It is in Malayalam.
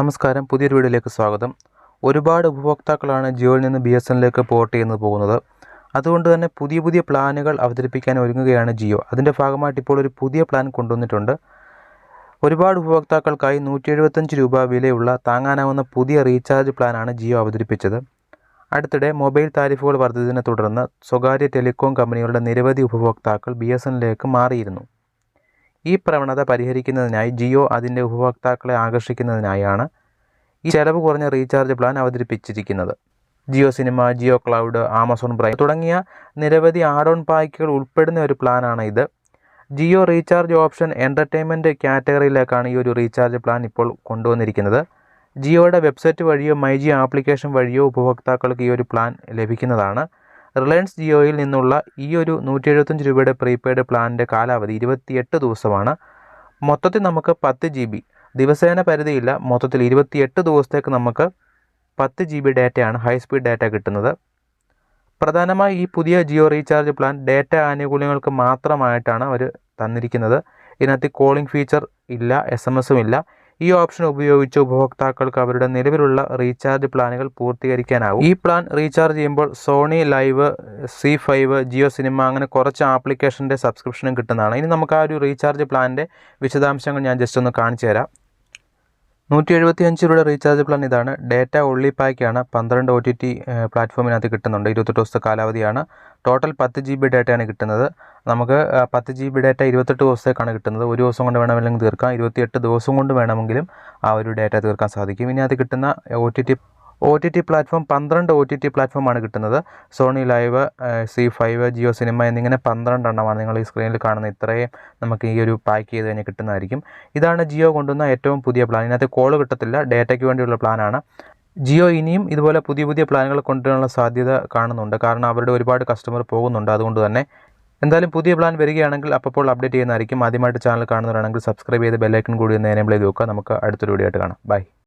നമസ്കാരം. പുതിയൊരു വീഡിയോയിലേക്ക് സ്വാഗതം. ഒരുപാട് ഉപഭോക്താക്കളാണ് ജിയോയിൽ നിന്ന് ബി എസ് എന്നിലേക്ക് പോർട്ട് ചെയ്യുന്നത് പോകുന്നത്. അതുകൊണ്ട് തന്നെ പുതിയ പുതിയ പ്ലാനുകൾ അവതരിപ്പിക്കാൻ ഒരുങ്ങുകയാണ് ജിയോ. അതിന്റെ ഭാഗമായിട്ട് ഇപ്പോൾ ഒരു പുതിയ പ്ലാൻ കൊണ്ടുവന്നിട്ടുണ്ട്. ഒരുപാട് ഉപഭോക്താക്കൾക്കായി നൂറ്റി എഴുപത്തഞ്ച് രൂപ വിലയുള്ള താങ്ങാനാവുന്ന പുതിയ റീചാർജ് പ്ലാനാണ് ജിയോ അവതരിപ്പിച്ചത്. അടുത്തിടെ മൊബൈൽ താരിഫുകൾ വർദ്ധിച്ചതിനെ തുടർന്ന് സ്വകാര്യ ടെലികോം കമ്പനികളുടെ നിരവധി ഉപഭോക്താക്കൾ ബി എസ് എന്നിലേക്ക് മാറിയിരുന്നു. ഈ പ്രവണത പരിഹരിക്കുന്നതിനായി ജിയോ അതിന്റെ ഉപഭോക്താക്കളെ ആകർഷിക്കുന്നതിനായാണ് ഈ ചെലവ് കുറഞ്ഞ റീചാർജ് പ്ലാൻ അവതരിപ്പിച്ചിരിക്കുന്നത്. Jio Cinema Jio Cloud Amazon Prime തുടങ്ങിയ നിരവധി ആഡ് ഓൺ പാക്കുകൾ ഉൾപ്പെടുന്ന ഒരു പ്ലാനാണ് ഇത്. ജിയോ റീചാർജ് ഓപ്ഷൻ എന്റർടൈൻമെന്റ് കാറ്റഗറിയിലേക്കാണ് ഈ ഒരു റീചാർജ് പ്ലാൻ ഇപ്പോൾ കൊണ്ടുവന്നിരിക്കുന്നത്. ജിയോയുടെ വെബ്സൈറ്റ് വഴിയോ മൈ ജിയോ ആപ്ലിക്കേഷൻ വഴിയോ ഉപഭോക്താക്കൾക്ക് ഈ ഒരു പ്ലാൻ ലഭിക്കുന്നതാണ്. റിലയൻസ് ജിയോയിൽ നിന്നുള്ള ഈ ഒരു നൂറ്റി എഴുപത്തഞ്ച് രൂപയുടെ പ്രീപെയ്ഡ് പ്ലാനിന്റെ കാലാവധി ഇരുപത്തിയെട്ട് ദിവസമാണ്. മൊത്തത്തിൽ നമുക്ക് പത്ത് ജി ബി ദിവസേന പരിധിയില്ല. മൊത്തത്തിൽ ഇരുപത്തിയെട്ട് ദിവസത്തേക്ക് നമുക്ക് പത്ത് ജി ബി ഡാറ്റയാണ് ഹൈ സ്പീഡ് ഡാറ്റ കിട്ടുന്നത്. പ്രധാനമായി ഈ പുതിയ ജിയോ റീചാർജ് പ്ലാൻ ഡാറ്റ ആനുകൂല്യങ്ങൾക്ക് മാത്രമായിട്ടാണ് അവർ തന്നിരിക്കുന്നത്. ഇതിനകത്ത് കോളിംഗ് ഫീച്ചർ ഇല്ല എസ് എം എസും ഇല്ല. ഈ ഓപ്ഷൻ ഉപയോഗിച്ച് ഉപഭോക്താക്കൾക്ക് അവരുടെ നിലവിലുള്ള റീചാർജ് പ്ലാനുകൾ പൂർത്തീകരിക്കാനാവും. ഈ പ്ലാൻ റീചാർജ് ചെയ്യുമ്പോൾ Sony Liv Zee five Jio cinema അങ്ങനെ കുറച്ച് ആപ്ലിക്കേഷന്റെ സബ്സ്ക്രിപ്ഷനും കിട്ടുന്നതാണ്. ഇനി നമുക്ക് ആ ഒരു റീചാർജ് പ്ലാനിന്റെ വിശദാംശങ്ങൾ ഞാൻ ജസ്റ്റ് ഒന്ന് കാണിച്ചു തരാം നൂറ്റി എഴുപത്തി അഞ്ച് രൂപയുടെ റീചാർജ് പ്ലാൻ ഇതാണ്. ഡേറ്റ ഒള്ളി പാക്കാണ് പന്ത്രണ്ട് ഒ ടി ടി പ്ലാറ്റ്ഫോമിനകത്ത് കിട്ടുന്നുണ്ട്. ഇരുപത്തെട്ട് ദിവസത്തെ കാലാവധിയാണ്. ടോട്ടൽ പത്ത് ജി ബി ഡേറ്റയാണ് കിട്ടുന്നത്. നമുക്ക് പത്ത് ജി ബി ഡേറ്റ ഇരുപത്തെട്ട് ദിവസത്തേക്കാണ് കിട്ടുന്നത്. ഒരു ദിവസം കൊണ്ട് വേണമെങ്കിലും തീർക്കാം. ഇരുപത്തിയെട്ട് ദിവസം കൊണ്ട് വേണമെങ്കിലും ആ ഒരു ഡേറ്റ തീർക്കാൻ സാധിക്കും. ഇനി അത് കിട്ടുന്ന O T T O T T platform പന്ത്രണ്ട് ഒ ടി ടി പ്ലാറ്റ്ഫോമാണ് കിട്ടുന്നത്. Sony Liv Zee five Jio cinema എന്നിങ്ങനെ പന്ത്രണ്ടെണ്ണമാണ് നിങ്ങൾ ഈ സ്ക്രീനിൽ കാണുന്ന ഇത്രയും നമുക്ക് ഈ ഒരു പാക്ക് ചെയ്ത് കഴിഞ്ഞാൽ കിട്ടുന്നതായിരിക്കും. ഇതാണ് ജിയോ കൊണ്ടുവന്ന ഏറ്റവും പുതിയ പ്ലാൻ ഇതിനകത്ത് കോൾ കിട്ടത്തില്ല. ഡേറ്റയ്ക്ക് വേണ്ടിയുള്ള പ്ലാനാണ് ജിയോ ഇനിയും ഇതുപോലെ പുതിയ പുതിയ പ്ലാനുകൾ കൊണ്ടുവരാനുള്ള സാധ്യത കാണുന്നുണ്ട്. കാരണം അവരുടെ ഒരുപാട് കസ്റ്റമർ പോകുന്നുണ്ട്. അതുകൊണ്ട് തന്നെ എന്തായാലും പുതിയ പ്ലാൻ വരികയാണെങ്കിൽ അപ്പോൾ അപ്ഡേറ്റ് ചെയ്യുന്നതായിരിക്കും. ആദ്യമായിട്ട് ചാനൽ കാണുന്നവരാണെങ്കിൽ സബ്സ്ക്രൈബ് ചെയ്ത് ബെല്ലൈക്കൺ കൂടി ഒന്ന് എനേബിൾ ചെയ്ത് വെക്കുക. നമുക്ക് അടുത്തൊരു വീഡിയോ ആയിട്ട് കാണാം. ബൈ